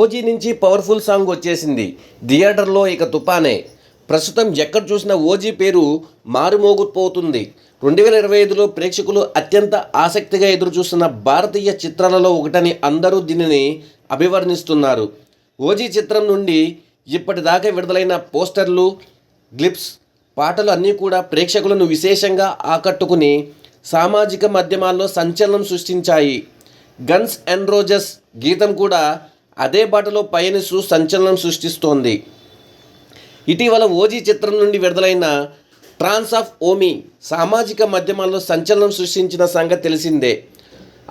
OG నుంచి powerful song వచ్చేసింది. థియేటర్లో ఇక తుపానే. ప్రస్తుతం ఎక్కడ చూసినా ఓజీ పేరు మారుమోగిపోతుంది. రెండు వేల ఇరవై ఐదులో ప్రేక్షకులు అత్యంత ఆసక్తిగా ఎదురుచూస్తున్న భారతీయ చిత్రాలలో ఒకటని అందరూ దీనిని అభివర్ణిస్తున్నారు. ఓజీ చిత్రం నుండి ఇప్పటిదాకా విడుదలైన పోస్టర్లు గ్లిప్స్ పాటలు అన్నీ కూడా ప్రేక్షకులను విశేషంగా ఆకట్టుకుని సామాజిక మాధ్యమాల్లో సంచలనం సృష్టించాయి. గన్స్ అండ్ రోజెస్ గీతం కూడా అదే బాటలో పయనిస్తూ సంచలనం సృష్టిస్తోంది. ఇటీవల ఓజీ చిత్రం నుండి విడుదలైన ట్రాన్స్ ఆఫ్ ఓమి సామాజిక మాధ్యమాల్లో సంచలనం సృష్టించిన సంగతి తెలిసిందే.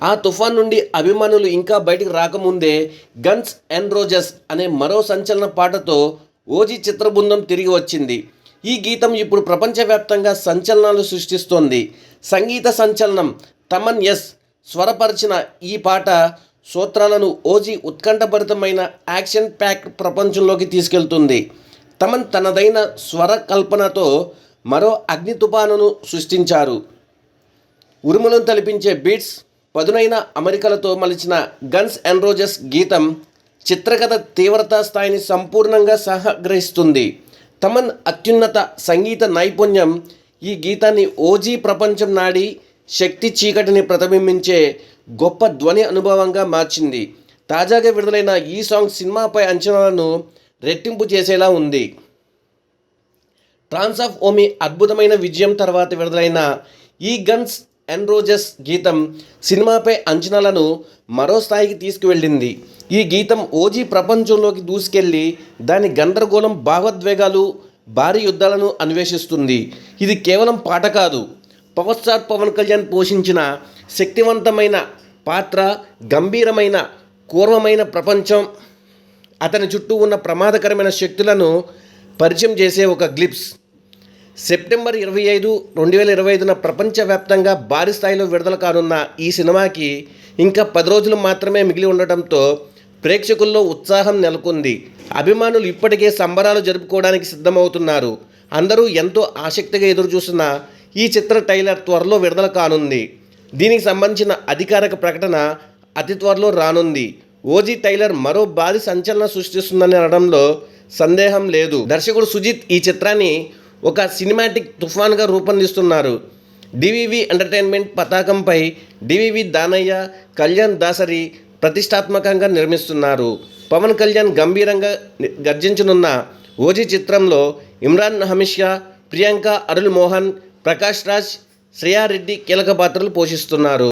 ఆ తుఫాన్ నుండి అభిమానులు ఇంకా బయటికి రాకముందే గన్స్ అండ్ రోజెస్ అనే మరో సంచలన పాటతో ఓజీ చిత్ర బృందం తిరిగి వచ్చింది. ఈ గీతం ఇప్పుడు ప్రపంచవ్యాప్తంగా సంచలనాలు సృష్టిస్తోంది. సంగీత సంచలనం తమన్ ఎస్ స్వరపరిచిన ఈ పాట సూత్రాలను ఓజీ ఉత్కంఠభరితమైన యాక్షన్ ప్యాక్ ప్రపంచంలోకి తీసుకెళ్తుంది. తమన్ తనదైన స్వర కల్పనతో మరో అగ్ని తుపానును సృష్టించారు. ఉరుములను తలిపించే బీట్స్ పదునైన అమరికలతో మలిచిన గన్స్ అండ్ రోజెస్ గీతం చిత్రకథ తీవ్రత స్థాయిని సంపూర్ణంగా సహగ్రహిస్తుంది. తమన్ అత్యున్నత సంగీత నైపుణ్యం ఈ గీతాన్ని ఓజీ ప్రపంచం నాడి శక్తి చీకటిని ప్రతిబింబించే గొప్ప ధ్వని అనుభవంగా మార్చింది. తాజాగా విడుదలైన ఈ సాంగ్ సినిమాపై అంచనాలను రెట్టింపు చేసేలా ఉంది. ట్రాన్స్ ఆఫ్ ఓమి అద్భుతమైన విజయం తర్వాత విడుదలైన ఈ గన్స్ అండ్ రోజెస్ గీతం సినిమాపై అంచనాలను మరో స్థాయికి తీసుకువెళ్ళింది. ఈ గీతం ఓజీ ప్రపంచంలోకి దూసుకెళ్ళి దాని గందరగోళం భావోద్వేగాలు భారీ యుద్ధాలను అన్వేషిస్తుంది. ఇది కేవలం పాట కాదు పవర్ స్టార్ పవన్ కళ్యాణ్ పోషించిన శక్తివంతమైన పాత్ర గంభీరమైన కూర్వమైన ప్రపంచం అతని చుట్టూ ఉన్న ప్రమాదకరమైన శక్తులను పరిచయం చేసే ఒక గ్లిప్స్. సెప్టెంబర్ ఇరవై ఐదు రెండు వేల ఇరవై ఐదున ప్రపంచవ్యాప్తంగా భారీ స్థాయిలో విడుదల కానున్న ఈ సినిమాకి ఇంకా పది రోజులు మాత్రమే మిగిలి ఉండటంతో ప్రేక్షకుల్లో ఉత్సాహం నెలకొంది. అభిమానులు ఇప్పటికే సంబరాలు జరుపుకోవడానికి సిద్ధమవుతున్నారు. అందరూ ఎంతో ఆసక్తిగా ఎదురుచూస్తున్న ఈ చిత్ర టైలర్ త్వరలో విడుదల కానుంది. దీనికి సంబంధించిన అధికారిక ప్రకటన అతి త్వరలో రానుంది. ఓజీ టైలర్ మరో భారీ సంచలనం సృష్టిస్తుందని అనడంలో సందేహం లేదు. దర్శకుడు సుజిత్ ఈ చిత్రాన్ని ఒక సినిమాటిక్ తుఫాన్గా రూపొందిస్తున్నారు. డివివి ఎంటర్టైన్మెంట్ పతాకంపై డివివి దానయ్య కళ్యాణ్ దాసరి ప్రతిష్టాత్మకంగా నిర్మిస్తున్నారు. పవన్ కళ్యాణ్ గంభీరంగా గర్జించనున్న ఓజీ చిత్రంలో ఇమ్రాన్ హమిషా ప్రియాంక అరుల్ మోహన్ ప్రకాష్ రాజ్ శ్రేయారెడ్డి కీలక పాత్రలు పోషిస్తున్నారు.